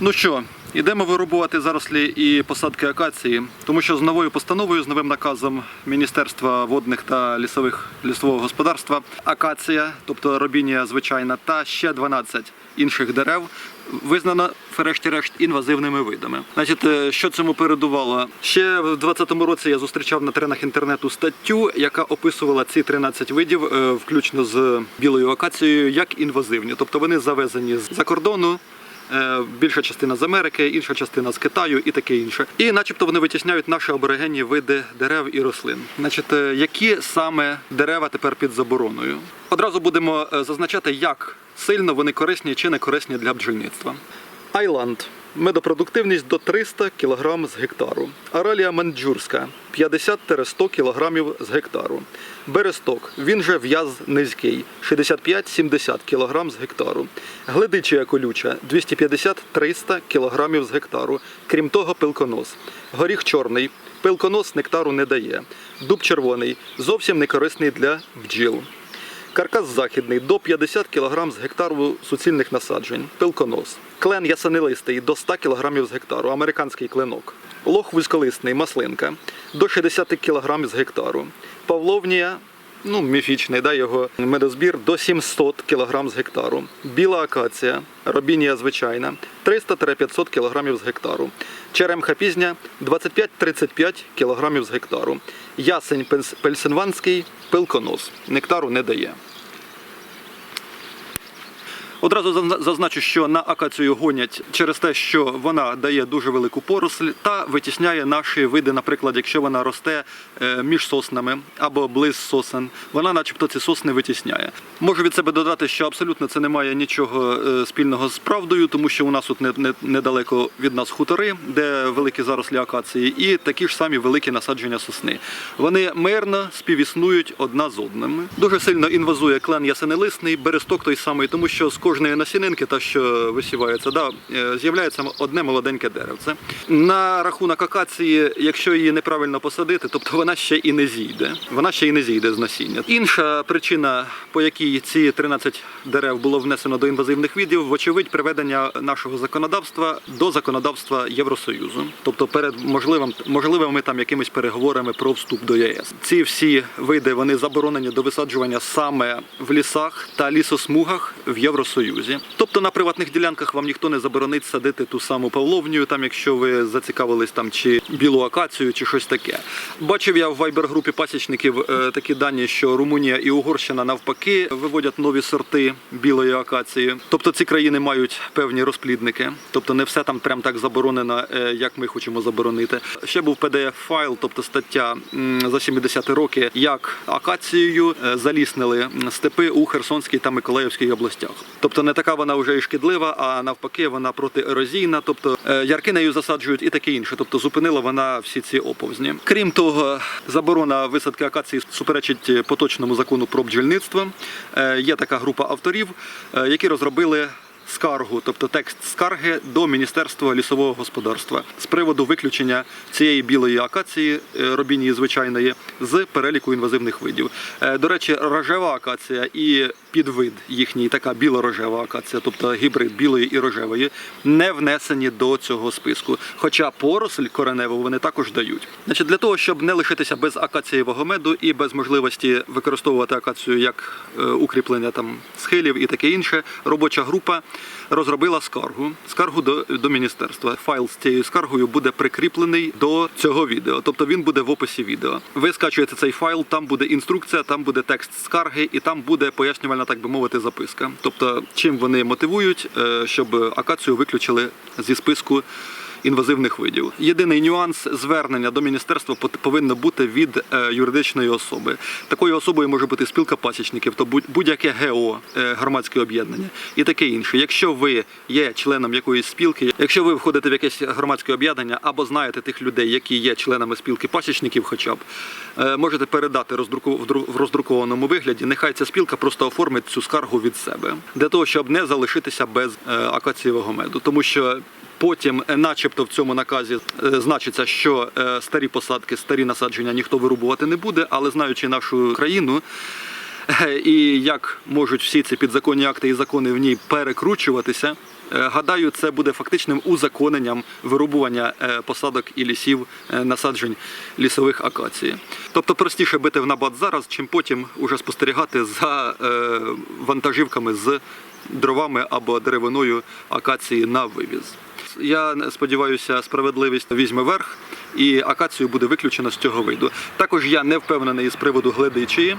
Ну що, ідемо вирубувати зарослі і посадки акації, тому що з новою постановою, з новим наказом Міністерства водних та лісових лісового господарства акація, тобто робінія звичайна, та ще 12 інших дерев визнано врешті-решт інвазивними видами. Значить, е, що цьому передувало? Ще в 2020 році я зустрічав на теренах інтернету статтю, яка описувала ці 13 видів, е, включно з білою акацією, як інвазивні, тобто вони завезені з-за кордону. Е, Більша частина з Америки, інша частина з Китаю і таке інше. І начебто вони витісняють наші аборигенні види дерев і рослин. Значить, е, які саме дерева тепер під забороною? Одразу будемо е, зазначати, як сильно вони корисні чи не корисні для бджільництва. Айланд. Медопродуктивність до 300 кг з гектару. Аралія манджурська 50-100 кг з гектару. Бересток, він же в'яз низький 65-70 кг з гектару. Гледичія колюча 250-300 кг з гектару. Крім того, пилконос. Горіх чорний. Пилконос нектару не дає. Дуб червоний зовсім не корисний для бджіл. Каркас західний до 50 кг з гектару суцільних насаджень. Пилконос. Клен ясенилистий до 100 кг з гектару. Американський кленок. Лох вузьколисний, маслинка до 60 кг з гектару. Павловнія, ну міфічний, да, його медозбір до 700 кг з гектару. Біла акація, робінія звичайна 300-500 кг з гектару. Черемха пізня 25-35 кг з гектару. Ясень пельсенванський пилконос. Нектару не дає. Одразу зазначу, що на акацію гонять через те, що вона дає дуже велику поросль та витісняє наші види, наприклад, якщо вона росте е, між соснами або близ сосен, вона, начебто, ці сосни витісняє. Можу від себе додати, що абсолютно це не має нічого е, спільного з правдою, тому що у нас тут не, не, недалеко від нас хутори, де великі зарослі акації, і такі ж самі великі насадження сосни. Вони мирно співіснують одна з одним. Дуже сильно інвазує клен ясенелисний, бересток той самий, тому що з кожної насінинки, та що висівається, да, е, з'являється одне молоденьке деревце. На рахунок акації, якщо її неправильно посадити, тобто вона ще і не зійде. Вона ще і не зійде з насіння. Інша причина, по якій ці 13 дерев було внесено до інвазивних видів, вочевидь, приведення нашого законодавства до законодавства Євросоюзу, тобто перед можливим можливими там якимись переговорами про вступ до ЄС. Ці всі види вони заборонені до висаджування саме в лісах та лісосмугах в Євросоюзі. Тобто на приватних ділянках вам ніхто не заборонить садити ту саму павловню, там якщо ви зацікавились там чи білу акацію, чи щось таке. Бачив я в вайбер-групі пасічників е, такі дані, що Румунія і Угорщина навпаки виводять нові сорти білої акації. Тобто ці країни мають певні розплідники, тобто не все там прям так заборонено, е, як ми хочемо заборонити. Ще був pdf файл, тобто стаття за 70 роки, як акацією е, заліснили степи у Херсонській та Миколаївській областях. Тобто не така вона вже і шкідлива, а навпаки, вона протиерозійна, тобто е, ярки нею засаджують і таке інше. Тобто зупинила вона всі ці оповзні. Крім того, заборона висадки акації суперечить поточному закону про бджільництво. Е, Є така група авторів, е, які розробили скаргу, тобто текст скарги до Міністерства лісового господарства з приводу виключення цієї білої акації е, робінії звичайної з переліку інвазивних видів. Е, До речі, рожева акація і підвид їхній, така біло-рожева акація, тобто гібрид білої і рожевої, не внесені до цього списку. Хоча поросль кореневу вони також дають. Значить, для того, щоб не лишитися без акацієвого меду і без можливості використовувати акацію як е, укріплення там схилів і таке інше, робоча група розробила скаргу, скаргу до, до міністерства. Файл з цією скаргою буде прикріплений до цього відео, тобто він буде в описі відео. Ви скачуєте цей файл, там буде інструкція, там буде текст скарги, і там буде пояснювальна, так би мовити, записка. Тобто, чим вони мотивують, е, щоб акацію виключили зі списку. Інвазивних видів. Єдиний нюанс звернення до міністерства повинно бути від е, юридичної особи. Такою особою може бути спілка пасічників, то будь- будь-яке ГО, е, громадське об'єднання і таке інше. Якщо ви є членом якоїсь спілки, якщо ви входите в якесь громадське об'єднання або знаєте тих людей, які є членами спілки пасічників, хоча б е, можете передати в роздрукованому вигляді. Нехай ця спілка просто оформить цю скаргу від себе для того, щоб не залишитися без акацієвого меду, тому що. Потім, е, начебто, в цьому наказі е, значиться, що е, старі посадки, старі насадження ніхто вирубувати не буде, але знаючи нашу країну. І як можуть всі ці підзаконні акти і закони в ній перекручуватися, Гадаю, це буде фактичним узаконенням вирубування посадок і лісів насаджень лісових акації. Тобто простіше бити в набат зараз, чим потім уже спостерігати за вантажівками з дровами або деревиною акації на вивіз. Я сподіваюся, справедливість візьме верх, і акацію буде виключено з цього виду. Також я не впевнений з приводу гледичі.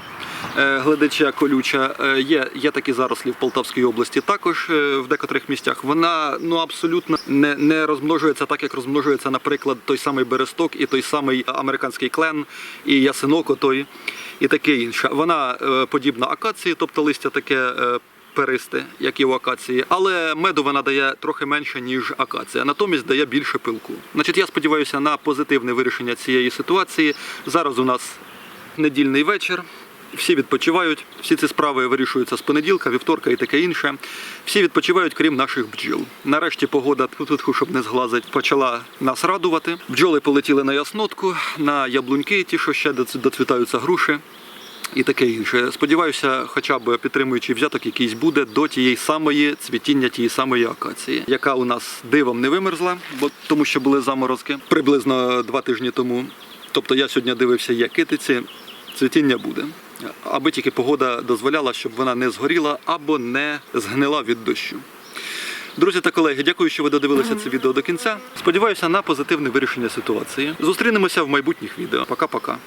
Е, Гледича колюча Е, є, є такі зарослі в Полтавській області. Також е, в декотрих місцях вона ну абсолютно не, не розмножується так, як розмножується, наприклад, той самий бересток і той самий американський клен, і ясиноко той, і таке інше. Вона подібна акації, тобто листя таке. Перисти, як і у акації, але меду вона дає трохи менше, ніж акація, натомість дає більше пилку. Значить, я сподіваюся на позитивне вирішення цієї ситуації. Зараз у нас недільний вечір. Всі відпочивають, всі ці справи вирішуються з понеділка, вівторка і таке інше. Всі відпочивають, крім наших бджіл. Нарешті погода тут, щоб не зглазить, почала нас радувати. Бджоли полетіли на яснотку, на яблуньки, ті, що ще доц- доцвітаються груші і таке інше. Сподіваюся, хоча б підтримуючий взяток якийсь буде до тієї самої цвітіння тієї самої акації, яка у нас дивом не вимерзла, бо тому що були заморозки приблизно два тижні тому. Тобто я сьогодні дивився, є китиці, цвітіння буде. Аби тільки погода дозволяла, щоб вона не згоріла або не згнила від дощу. Друзі та колеги, дякую, що ви додивилися це відео до кінця. Сподіваюся на позитивне вирішення ситуації. Зустрінемося в майбутніх відео. Пока-пока.